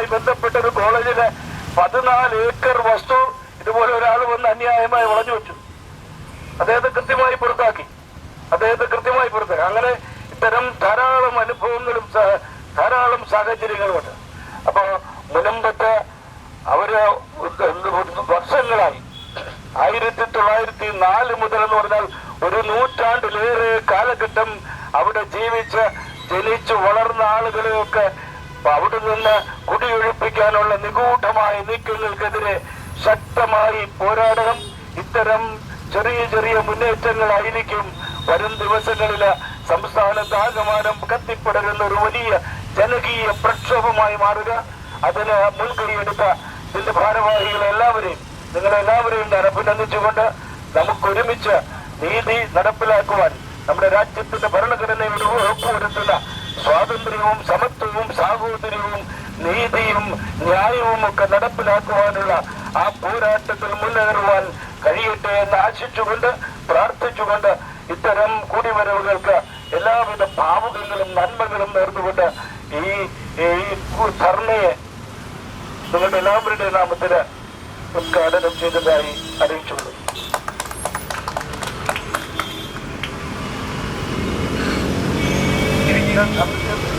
ഇതുമായി ബന്ധപ്പെട്ട ഒരു കോളേജിലെ പതിനാല് ഏക്കർ വസ്തു ഇതുപോലെ ഒരാൾ വന്ന് അന്യായമായി വളഞ്ഞു വെച്ചു. അദ്ദേഹത്തെ കൃത്യമായി പുറത്താക്കി. അദ്ദേഹത്തെ കൃത്യമായി പുറത്താക്കി. അങ്ങനെ ഇത്തരം ധാരാളം അനുഭവങ്ങളും ധാരാളം സാഹചര്യങ്ങളുമുണ്ട് അപ്പൊ മുനമ്പത്ത് അവർ വർഷങ്ങളായി. ആയിരത്തി തൊള്ളായിരത്തി നാല് മുതൽ എന്ന് പറഞ്ഞാൽ ഒരു നൂറ്റാണ്ടിലേറെ കാലഘട്ടം അവിടെ ജീവിച്ച ജനിച്ചു വളർന്ന ആളുകളെയൊക്കെ അവിടെ നിന്ന് കുടിയൊഴിപ്പിക്കാനുള്ള നിഗൂഢമായ നീക്കങ്ങൾക്കെതിരെ ശക്തമായി പോരാടണം. ഇത്തരം ചെറിയ ചെറിയ മുന്നേറ്റങ്ങളായിരിക്കും വരും ദിവസങ്ങളിൽ സംസ്ഥാനത്താകമാനം കത്തിപ്പടരുന്ന ഒരു വലിയ ജനകീയ പ്രക്ഷോഭമായി മാറുക. അതിന് മുൻകൈയെടുത്ത ഇതിന്റെ ഭാരവാഹികളെ എല്ലാവരെയും നിങ്ങളെല്ലാവരെയും ഞാൻ അഭിനന്ദിച്ചുകൊണ്ട് നമുക്ക് ഒരുമിച്ച് നീതി നടപ്പിലാക്കുവാൻ നമ്മുടെ രാജ്യത്തിന്റെ ഭരണഘടനയുടെ ഉറപ്പുവരുത്തുന്ന സ്വാതന്ത്ര്യവും സമത്വവും സാഹോദര്യവും നീതിയും ന്യായവും ഒക്കെ നടപ്പിലാക്കുവാനുള്ള ആ പോരാട്ടത്തിൽ മുന്നേറുവാൻ കഴിയട്ടെ എന്ന് ആശിച്ചുകൊണ്ട് പ്രാർത്ഥിച്ചുകൊണ്ട് ഇത്തരം കൂടിവരവുകൾക്ക് എല്ലാവിധ ഭാവുകങ്ങളും നന്മകളും നേർന്നുകൊണ്ട് ഈ ധർണയെ നിങ്ങളുടെ എല്ലാവരുടെ നാമത്തിന് ഉദ്ഘാടനം ചെയ്തതായി അറിയിച്ചുകൊള്ളുന്നു. Yeah. yeah.